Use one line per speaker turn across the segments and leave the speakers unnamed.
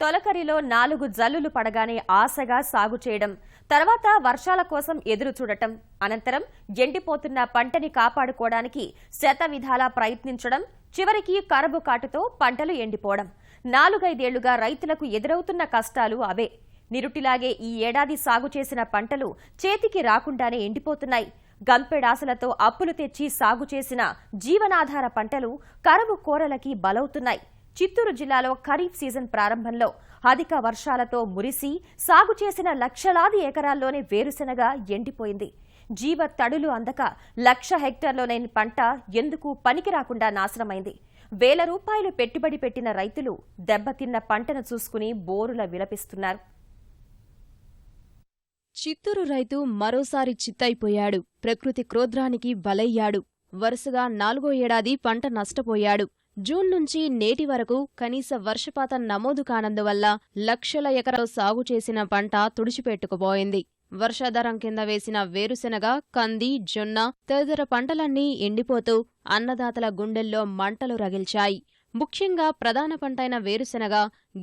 తొలకరిలో నాలుగు జల్లులు పడగానే ఆశగా సాగు చేయడం తర్వాత వర్షాల కోసం ఎదురు చూడటం అనంతరం ఎండిపోతున్న పంటని కాపాడుకోవడానికి శత విధాలా ప్రయత్నించడం చివరికి కరబు కాటుతో పంటలు ఎండిపోవడం. నాలుగైదేళ్ళుగా రైతులకు ఎదురవుతున్న కష్టాలు అవే. నిరుటిలాగే ఈ ఏడాది సాగు చేసిన పంటలు చేతికి రాకుండానే ఎండిపోతున్నాయి. గంపెడాసలతో అప్పులు తెచ్చి సాగు చేసిన జీవనాధార పంటలు కరవు కోరలకి బలవుతున్నాయి. చిత్తూరు జిల్లాలో ఖరీఫ్ సీజన్ ప్రారంభంలో అధిక వర్షాలతో మురిసి సాగు చేసిన లక్షలాది ఎకరాల్లోనే వేరుశెనగ ఎండిపోయింది. జీవ తడులు అందక లక్ష హెక్టర్లోనే పంట ఎందుకు పనికి రాకుండా నాశనమైంది. వేల రూపాయలు పెట్టుబడి పెట్టిన రైతులు దెబ్బతిన్న పంటను చూసుకుని బోరుల విలపిస్తున్నారు.
చిత్తూరు రైతు మరోసారి చిత్తైపోయాడు. ప్రకృతి క్రోధ్రానికి బలయ్యాడు. వరుసగా నాలుగో ఏడాది పంట నష్టపోయాడు. జూన్ నుంచి నేటి వరకు కనీస వర్షపాతం నమోదు కానందువల్ల లక్షల ఎకరాలు సాగు చేసిన పంట తుడిచిపెట్టుకుపోయింది. వర్షాధారం కింద వేసిన వేరుశెనగ కంది జొన్న తదితర పంటలన్నీ ఎండిపోతూ అన్నదాతల గుండెల్లో మంటలు రగిల్చాయి. ముఖ్యంగా ప్రధాన పంటైన వేరుశెనగ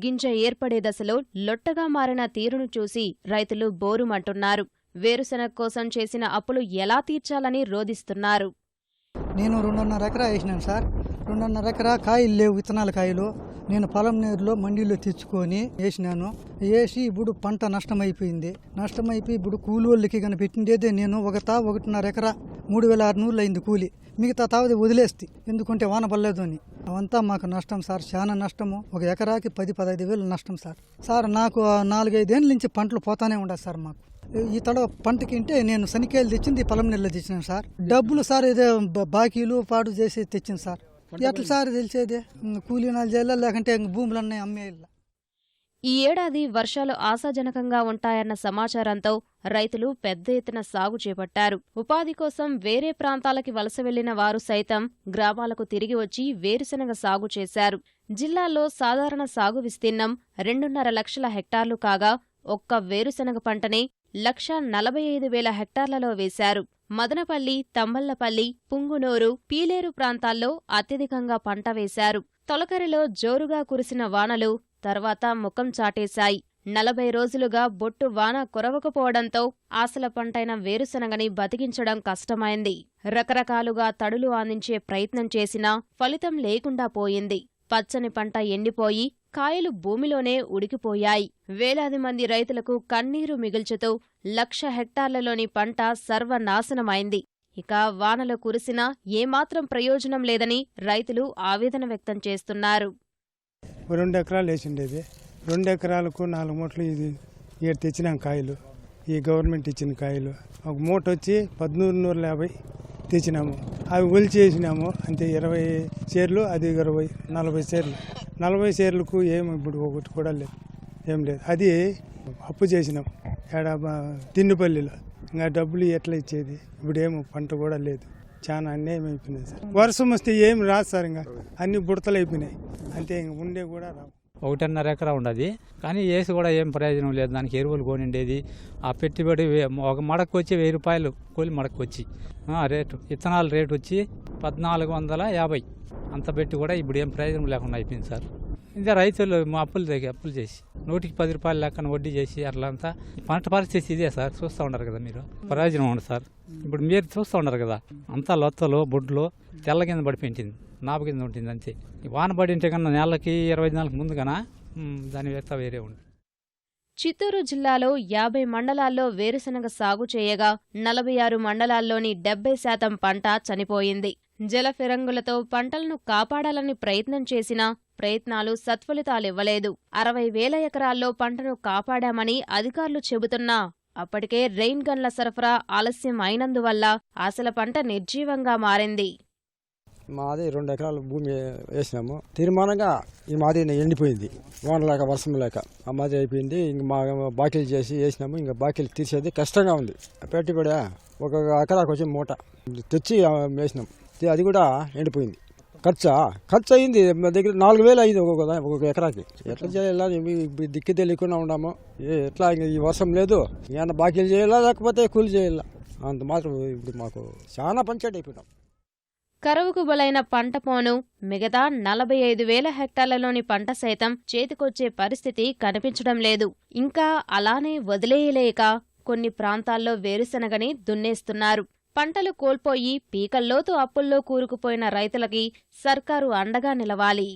గింజ ఏర్పడే దశలో లొట్టగా మారిన తీరును చూసి రైతులు బోరుమంటున్నారు. వేరుశెనగ కోసం చేసిన అప్పులు ఎలా తీర్చాలని రోధిస్తున్నారు?
నేను రెండున్నర ఎకరా వేసినాను సార్. రెండున్నర ఎకరా కాయలు లేవు విత్తనాల కాయలు. నేను పొలం నీరులో మండీలో తెచ్చుకొని వేసినాను. వేసి ఇప్పుడు పంట నష్టమైపోయింది. నష్టమైపోయి ఇప్పుడు కూలోళ్ళకి కానీ పెట్టిండేదే నేను ఒక తా ఒకటిన్నర ఎకరా మూడు వేల ఆరు నూరులు అయింది కూలి. మిగతా తావది వదిలేస్తే. ఎందుకంటే వాన పడలేదు అని. అవంతా మాకు నష్టం సార్. చాలా నష్టము. ఒక ఎకరాకి పది పదహైదు వేలు నష్టం సార్. సార్ నాకు నాలుగైదేళ్ళ నుంచి పంటలు పోతానే ఉండదు సార్ మాకు. ఈ తడవ పంటకింటే నేను శనికాయలు తెచ్చింది పొలం నెలలో తెచ్చినాను సార్. డబ్బులు సార్ ఇదే బాకీలు పాడు చేసి తెచ్చింది సార్. ఎట్లా సార్ తెలిసేది? కూలీనాలు చేయాలా? లేకుంటే ఇంక భూములన్నీ అమ్మేయాల?
ఈ ఏడాది వర్షాలు ఆశాజనకంగా ఉంటాయన్న సమాచారంతో రైతులు పెద్ద ఎత్తున సాగు చేపట్టారు. ఉపాధి కోసం వేరే ప్రాంతాలకి వలస వెళ్ళిన వారు సైతం గ్రామాలకు తిరిగి వచ్చి వేరుశెనగ సాగు చేశారు. జిల్లాలో సాధారణ సాగు విస్తీర్ణం రెండున్నర లక్షల హెక్టార్లు కాగా ఒక్క వేరుశెనగ పంటనే లక్ష నలభై ఐదు వేల హెక్టార్లలో వేశారు. మదనపల్లి తంబళ్ళపల్లి పుంగునూరు పీలేరు ప్రాంతాల్లో అత్యధికంగా పంట వేశారు. తొలకరిలో జోరుగా కురిసిన వానలు తర్వాత ముఖం చాటేశాయి. నలభై రోజులుగా బొట్టు వాన కురవకపోవడంతో ఆశల పంటైన వేరుశనగని బతికించడం కష్టమైంది. రకరకాలుగా తడులు అందించే ప్రయత్నం చేసినా ఫలితం లేకుండా పోయింది. పచ్చని పంట ఎండిపోయి కాయలు భూమిలోనే ఉడికిపోయాయి. వేలాది మంది రైతులకు కన్నీరు మిగుల్చుతూ లక్ష హెక్టార్లలోని పంట సర్వనాశనమైంది. ఇక వానలు కురిసినా ఏమాత్రం ప్రయోజనం లేదని రైతులు ఆవేదన వ్యక్తం చేస్తున్నారు.
రెండు ఎకరాలు వేసిండేది. రెండు ఎకరాలకు నాలుగు మూటలు ఇది ఇక్కడ తెచ్చినాం కాయలు. ఈ గవర్నమెంట్ ఇచ్చిన కాయలు. ఒక మూట వచ్చి పద్మూడు నూరు యాభై తెచ్చినాము. అవి ఒలిచి వేసినాము అంతే ఇరవై చీరలు అది ఇరవై నలభై చీరలు నలభై చీరలకు ఏమి ఇప్పుడు ఒకటి కూడా లేదు. ఏం లేదు. అది అప్పు చేసినాం. ఏడా తిండిపల్లిలో. ఇంకా డబ్బులు ఎట్లా ఇచ్చేది? ఇప్పుడేమో పంట కూడా లేదు. చాలా అన్యాయం అయిపోయింది సార్. వర్షం వస్తే ఏం రాదు సార్ ఇంకా. అన్ని బుడతలు అయిపోయినాయి. అంతే ఇంక ఉండే కూడా రావు.
ఒకటిన్నర ఎకరా ఉండదు. కానీ వేసి కూడా ఏం ప్రయోజనం లేదు. దానికి ఎరువులు కొనిండేది. ఆ పెట్టుబడి ఒక మడకు వచ్చి వెయ్యి రూపాయలు. కూలి మడకు వచ్చి. రేటు. విత్తనాల రేటు వచ్చి పద్నాలుగు వందల యాభై. అంత పెట్టి కూడా ఇప్పుడు ఏం ప్రయోజనం లేకుండా అయిపోయింది సార్. ఇంకా రైతులు మా అప్పులు దగ్గర అప్పులు చేసి నూటికి పది రూపాయలు లెక్కన వడ్డీ చేసి అట్లా అంతా పంట పరిస్థితి ఇదే సార్. చూస్తూ ఉండరు కదా మీరు. ప్రయోజనం ఉండదు సార్. ఇప్పుడు మీరు చూస్తూ ఉండరు కదా. అంతా లొత్తలు బొడ్లు తెల్ల కింద పడిపోయింది. నాప కింద ఉంటుంది అంతే. వాన పడింటే కన్నా నెలకి ఇరవై ఐదు నెలలకు ముందు కన్నా దాని వ్యక్త వేరే ఉంది
చిత్తూరు జిల్లాలో యాభై మండలాల్లో వేరుశనగ సాగు చేయగా నలభై ఆరు మండలాల్లోని డెబ్బై శాతం పంట చనిపోయింది. జలఫిరంగులతో పంటలను కాపాడాలని ప్రయత్నం చేసినా ప్రయత్నాలు సత్ఫలితాలివ్వలేదు. అరవై వేల ఎకరాల్లో పంటను కాపాడామని అధికారులు చెబుతున్నా అప్పటికే రెయిన్ గన్ల సరఫరా ఆలస్యం అయినందువల్ల అసలు పంట నిర్జీవంగా మారింది.
మాది రెండు ఎకరాల భూమి వేసినాము. తీర్మానంగా ఈ మాది ఎండిపోయింది. వాన లేక వర్షం లేక. ఆ మాది అయిపోయింది. ఇంక మా బాకీలు చేసి వేసినాము. ఇంకా బాకీలు తీసేది కష్టంగా ఉంది. పెట్టుబడి ఒక ఎకరాకు వచ్చి మూట. తెచ్చి వేసినాం. అది కూడా ఎండిపోయింది. ఖర్చా? ఖర్చు అయింది. మా దగ్గర నాలుగు వేలు అయింది ఒక్కొక్క ఒక్కొక్క ఎకరాకి. ఎట్లా చేయాలా? ఇవి- దిక్కు తెలియకుండా ఉన్నాము. ఏ- ఎట్లా? ఇంకా ఈ వర్షం లేదు. ఏమన్నా బాకీలు చేయాలా? లేకపోతే కూలి చేయాలా? అంత మాత్రం ఇప్పుడు మాకు చాలా పంచాయతీ అయిపోయినాం.
కరువుకు బలైన పంట పోను. మిగతా నలభై ఐదు వేల హెక్టార్లలోని పంట సైతం చేతికొచ్చే పరిస్థితి కనిపించడం లేదు. ఇంకా అలానే వదిలేయలేక కొన్ని ప్రాంతాల్లో వేరుశనగని దున్నేస్తున్నారు. పంటలు కోల్పోయి పీకల్లోతు అప్పుల్లో కూరుకుపోయిన రైతులకి సర్కారు అండగా నిలవాలి.